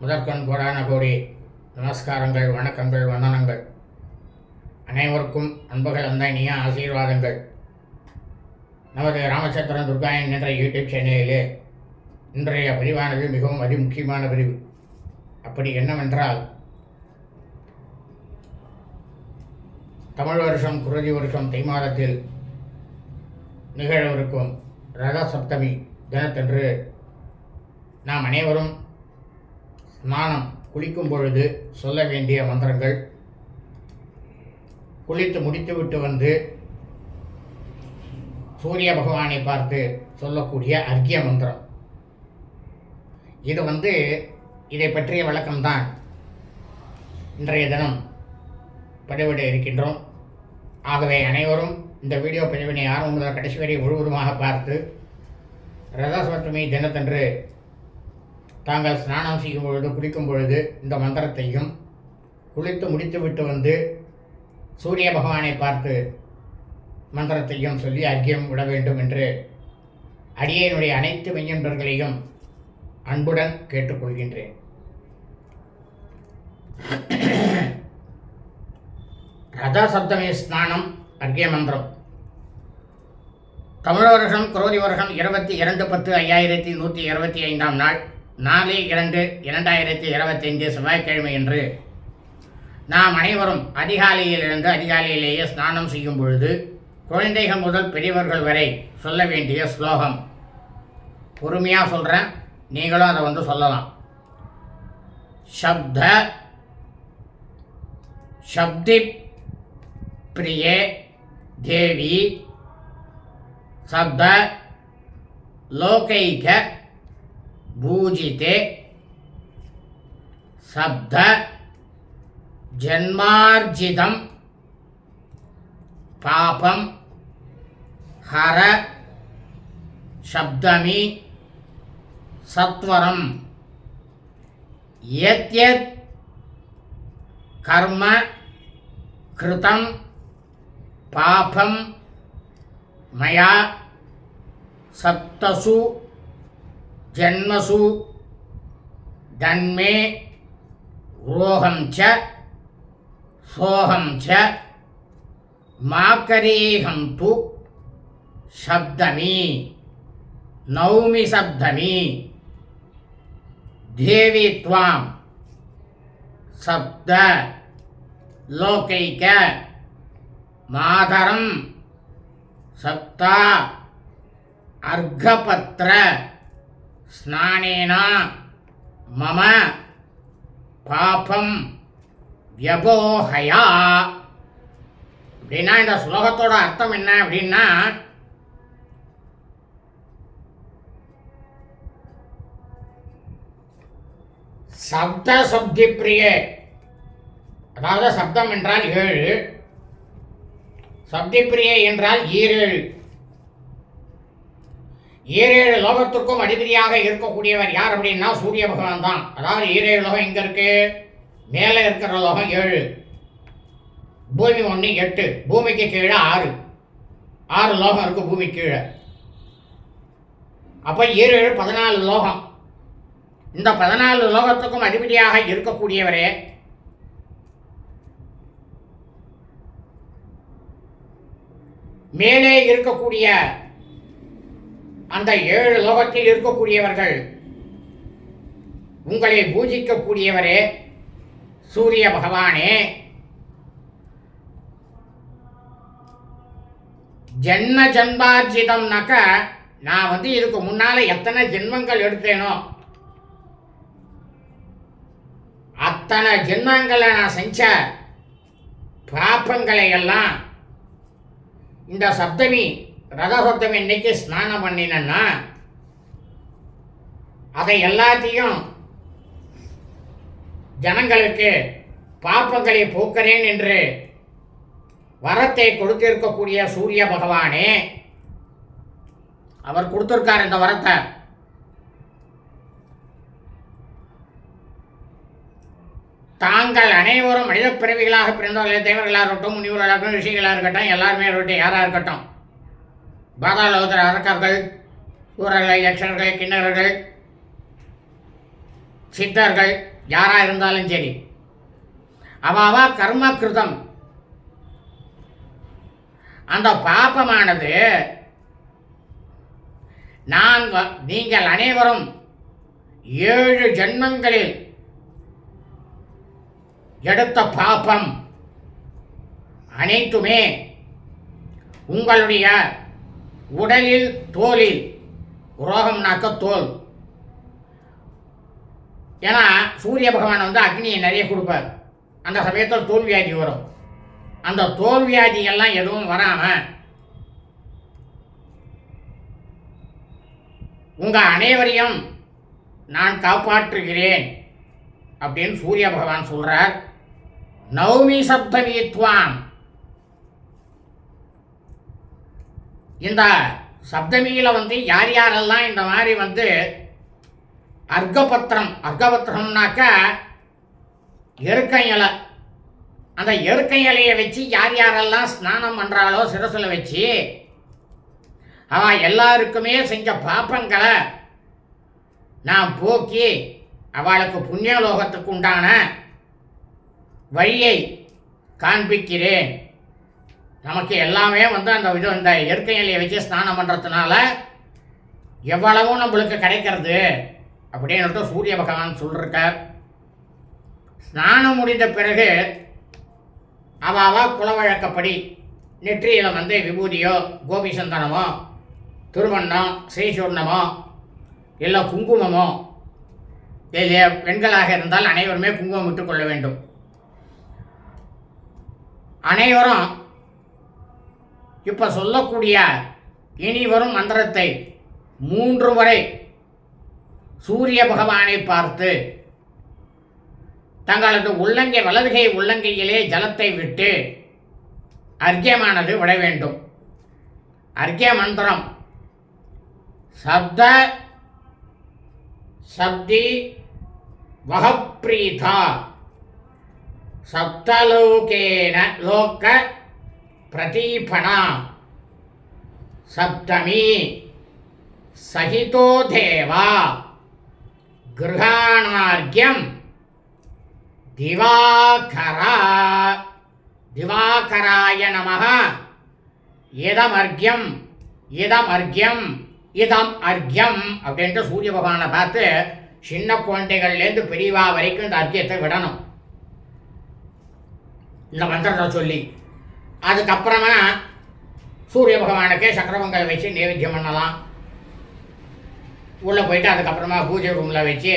முதற்கண் கோடான கோடி நமஸ்காரங்கள் வணக்கங்கள் வந்தனங்கள். அனைவருக்கும் அன்புகள் அந்த இனிய ஆசீர்வாதங்கள். நமது ராமச்சந்திரன் துர்காயன் என்ற யூடியூப் சேனலிலே இன்றைய பதிவானது மிகவும் அதிமுக்கியமான பிரிவு அப்படி என்னவென்றால் தமிழ் வருஷம் குருதி வருஷம் தை மாதத்தில் நிகழவிருக்கும் ரத சப்தமி தினத்தன்று நாம் அனைவரும் ஸ்நானம் குளிக்கும் பொழுது சொல்ல வேண்டிய மந்திரங்கள். குளித்து முடித்துவிட்டு வந்து சூரிய பகவானை பார்த்து சொல்லக்கூடிய அர்க்கிய மந்திரம். இது வந்து இதை பற்றிய விளக்கம்தான் இன்றைய தினம் பதிவிட இருக்கின்றோம். ஆகவே அனைவரும் இந்த வீடியோ பதிவினை ஆரம்பம் முதல் கடைசி வரை முழுவதுமாக பார்த்து ரதசப்தமி தினத்தன்று தாங்கள் ஸ்நானம் செய்யும் பொழுது குளிக்கும் பொழுது இந்த மந்திரத்தையும் குளித்து முடித்துவிட்டு வந்து சூரிய பகவானை பார்த்து மந்திரத்தையும் சொல்லி அர்க்கியம் விட வேண்டும் என்று அடியனுடைய அனைத்து மெய்யன்பர்களையும் அன்புடன் கேட்டுக்கொள்கின்றேன். ரத சப்தமி ஸ்நானம் அர்க்கிய மந்திரம். தமிழ் வருஷம் குரோதி வருஷம் இருபத்தி இரண்டு பத்து ஐயாயிரத்தி நூற்றி இருபத்தி ஐந்தாம் நாள். நாலு இரண்டு இரண்டாயிரத்தி இருபத்தைந்து செவ்வாய்க்கிழமை என்று நாம் அனைவரும் அதிகாலையிலிருந்து அதிகாலையிலேயே ஸ்நானம் செய்யும் பொழுது குழந்தைகள் முதல் பெரியவர்கள் வரை சொல்ல வேண்டிய ஸ்லோகம். பொறுமையாக சொல்கிறேன் நீங்களும் அதை வந்து சொல்லலாம். ஷப்த சப்தி பிரிய தேவி சப்த லோகைக भूजिते शब्दजन्मार्जितं पापं हरशब्दमि सत्वरं यद्यत्कर्म कृतं पापं मया सप्तसु ஜன்மசு தன்மே ரோகம் ச சோகம் ச மாக்கரீகம் து சப்தமி நௌமி சப்தமி தேவி त्वां சப்த லோகைக மாதரம் சப்தா அர்க்கபத்ர ஸ்நானேனா மம பாபம் வியபோஹயா. அப்படின்னா இந்த ஸ்லோகத்தோட அர்த்தம் என்ன அப்படின்னா சப்த சப்தி பிரியே அதாவது சப்தம் என்றால் ஏழு சப்தி பிரியே என்றால் ஈரேழு. ஈரேழு லோகத்திற்கும் அதிபதியாக இருக்கக்கூடியவர் யார் அப்படின்னா சூரிய பகவான் தான். அதாவது ஈரேழு லோகம் எங்க இருக்கு? மேலே இருக்கிற லோகம் ஏழு. பூமி ஒன்று எட்டு. பூமிக்கு கீழே ஆறு. ஆறு லோகம் இருக்கு பூமி கீழே. அப்போ ஈரேழு பதினாலு லோகம். இந்த பதினாலு லோகத்துக்கும் அதிபதியாக இருக்கக்கூடியவரே மேலே இருக்கக்கூடிய அந்த ஏழு லோகத்தில் இருக்கக்கூடியவர்கள் உங்களை பூஜிக்கக்கூடியவரே சூரிய பகவானே. ஜென்ம ஜென்மார்ஜிதம்னாக்க நான் வந்து இதுக்கு முன்னால எத்தனை ஜென்மங்கள் எடுத்தேனோ அத்தனை ஜென்மங்களை நான் செஞ்ச பாப்பங்களை எல்லாம் இந்த சப்தமி ரத இன்னைக்கு ஸ்நானம் பண்ணினன்னா அதை எல்லாத்தையும் ஜனங்களுக்கு பாப்பங்களை போக்கிறேன் என்று வரத்தை கொடுத்திருக்கக்கூடிய சூரிய பகவானே அவர் கொடுத்திருக்கார் இந்த வரத்தை. தாங்கள் அனைவரும் மனித பிறவிகளாக பிறந்தவர்கள் தேவர்களாக இருக்கட்டும் முனிவர்களாக இருக்கட்டும் ரிஷிகளாக இருக்கட்டும் எல்லாருமே இருக்கட்டும் யாராக இருக்கட்டும் பாதாளோதர அரக்கர்கள் ஊரர்கள் யக்ஷர்கள் கிண்ணறர்கள் சித்தர்கள் யாராக இருந்தாலும் சரி. அவாவா கர்ம கிருதம் அந்த பாபமானது நான் நீங்கள் அனைவரும் ஏழு ஜென்மங்களில் எடுத்த பாபம் அனைத்துமே உங்களுடைய உடலில் தோலில் ரோகம்னாக்க தோல். ஏன்னா சூரிய பகவான் வந்து அக்னியை நிறைய கொடுப்பார். அந்த சமயத்தில் தோல் வியாதி வரும். அந்த தோல் வியாதி எல்லாம் எதுவும் வராம உங்க அனைவரையும் நான் காப்பாற்றுகிறேன் அப்படின்னு சூரிய பகவான் சொல்றார். நவமி சப்தமித்வான் இந்த சப்தமியில் வந்து யார் யாரெல்லாம் இந்த மாதிரி வந்து அர்க்கபத்திரம் அர்க்கபத்திரம்னாக்கா எருக்கை இலை அந்த எருக்கை இலையை வச்சு யார் யாரெல்லாம் ஸ்நானம் பண்ணுறாளோ சிரசில் வச்சு அவள் எல்லாருக்குமே செஞ்ச பாப்பங்களை நான் போக்கி அவளுக்கு புண்ணியலோகத்துக்கு உண்டான வழியை காண்பிக்கிறேன். நமக்கு எல்லாமே வந்து அந்த இது இந்த இயற்கை இலையை வச்சு ஸ்நானம் பண்ணுறதுனால எவ்வளவும் நம்மளுக்கு கிடைக்கிறது அப்படின்னுட்டு சூரிய பகவான் சொல்லிருக்கார். ஸ்நானம் முடிந்த பிறகு அவாவா குலவழக்கப்படி நெற்றியில் வந்து விபூதியோ கோபி சந்தனமோ திருவண்ணம் ஸ்ரீசூர்ணமோ இல்லை குங்குமமோ இல்லை பெண்களாக இருந்தால் அனைவருமே குங்குமம் விட்டுக்கொள்ள வேண்டும். அனைவரும் இப்போ சொல்லக்கூடிய இனி வரும் மந்திரத்தை மூன்று முறை சூரிய பகவானை பார்த்து தங்களது உள்ளங்கை வலதுகை உள்ளங்கையிலே ஜலத்தை விட்டு அர்க்கியமானது விட வேண்டும். அர்க்கிய மந்திரம். சப்த சப்தி வகப்பிரீதா சப்தலோகேன லோக பிரதீபனா? சப்தமி சகிதோ தேவா? கிருஹாணார்க்கியம் திவாகரா திவாகராய நமः இதமர்க்கியம் இதமர்க்கியம் இதம் அர்க்கியம் அப்படின்ட்டு சூரிய பகவானை பார்த்து சின்ன குழந்தைகள்லேருந்து பெரியவா வரைக்கும் இந்த அர்க்கியத்தை விடணும். இந்த மந்திரத்தை சொல்லி அதுக்கப்புறமா சூரிய பகவானுக்கு சக்கரவங்களை வச்சு நைவேத்தியம் பண்ணலாம். உள்ளே போயிட்டு அதுக்கப்புறமா பூஜை ரூமில் வச்சு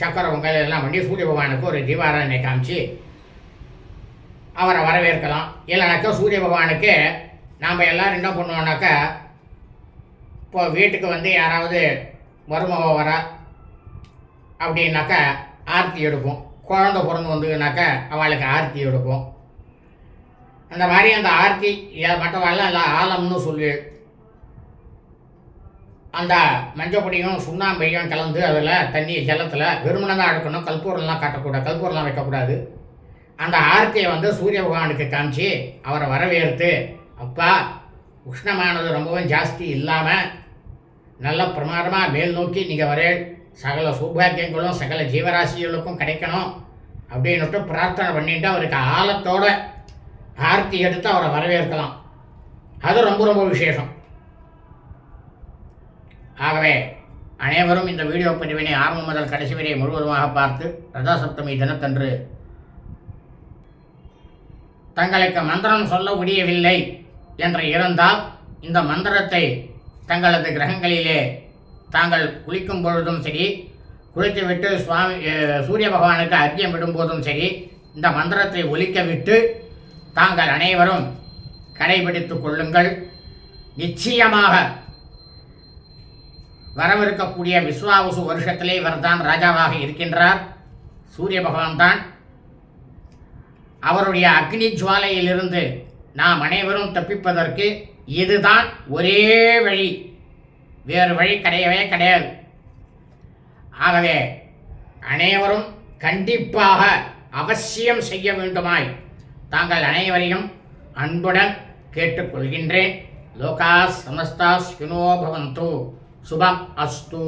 சக்கர பொங்கல் எல்லாம் பண்ணி சூரிய பகவானுக்கு ஒரு தீபாராதனை காமிச்சு அவரை வரவேற்கலாம். இல்லைனாக்கா சூரிய பகவானுக்கு நாம் எல்லோரும் என்ன பண்ணுவோம்னாக்கா இப்போ வீட்டுக்கு வந்து யாராவது மருமக வர அப்படின்னாக்கா ஆர்த்தி எடுப்போம். குழந்த பிறந்து வந்ததுனாக்கா அவளுக்கு ஆர்த்தி எடுப்போம். அந்த மாதிரி அந்த ஆர்த்தி இ- எல்லாம் ஆலம்னு சொல்லி அந்த மஞ்சப்பொடியும் சுண்ணாம்பையும் கலந்து அதில் தண்ணி ஜலத்தில் வெறுமனை தான் அடுக்கணும். கற்பூரம்லாம் காட்டக்கூடாது கற்பூரம்லாம் வைக்கக்கூடாது. அந்த ஆர்த்தியை வந்து சூரிய பகவானுக்கு காமிச்சு அவரை வரவேற்று அப்பா உஷ்ணமானது ரொம்பவும் ஜாஸ்தி இல்லாமல் நல்ல பிரமாதமாக மேல் நோக்கி நீங்கள் வரே சகல சௌபாகியங்களும் சகல ஜீவராசிகளுக்கும் கிடைக்கணும் அப்படின்னுட்டு பிரார்த்தனை பண்ணிட்டு அவருக்கு ஆழத்தோடு ஆர்த்தி எடுத்து அவரை வரவேற்கலாம். அது ரொம்ப ரொம்ப விசேஷம். ஆகவே அனைவரும் இந்த வீடியோ பதிவினை ஆரம்பம் முதல் கடைசி வரை முழுவதுமாக பார்த்து ரதா சப்தமி தினத்தன்று தங்களுக்கு மந்திரம் சொல்ல முடியவில்லை என்று இருந்தால் இந்த மந்திரத்தை தங்களது கிரகங்களிலே தாங்கள் குளிக்கும் பொழுதும் சரி குளித்துவிட்டு சுவாமி சூரிய பகவானுக்கு அர்க்கியம் விடும்போதும் சரி இந்த மந்திரத்தை ஒலிக்க விட்டு தாங்கள் அனைவரும் கடைபிடித்துக் கொள்ளுங்கள். நிச்சயமாக வரவிருக்கக்கூடிய விஸ்வாவசு வருஷத்திலே இவர்தான் ராஜாவாக இருக்கின்றார். சூரிய பகவான் தான் அவருடைய அக்னி ஜுவாலையிலிருந்து நாம் அனைவரும் தப்பிப்பதற்கு இதுதான் ஒரே வழி. வேறு வழி கிடையவே கிடையாது. ஆகவே அனைவரும் கண்டிப்பாக அவசியம் செய்ய வேண்டுமாய் தாங்கள் அனைவரையும் அன்புடன் கேட்டுக்கொள்கின்றேன். லோகா சமஸ்தா ஸ்வினோ பவந்து. சுபம் அஸ்து.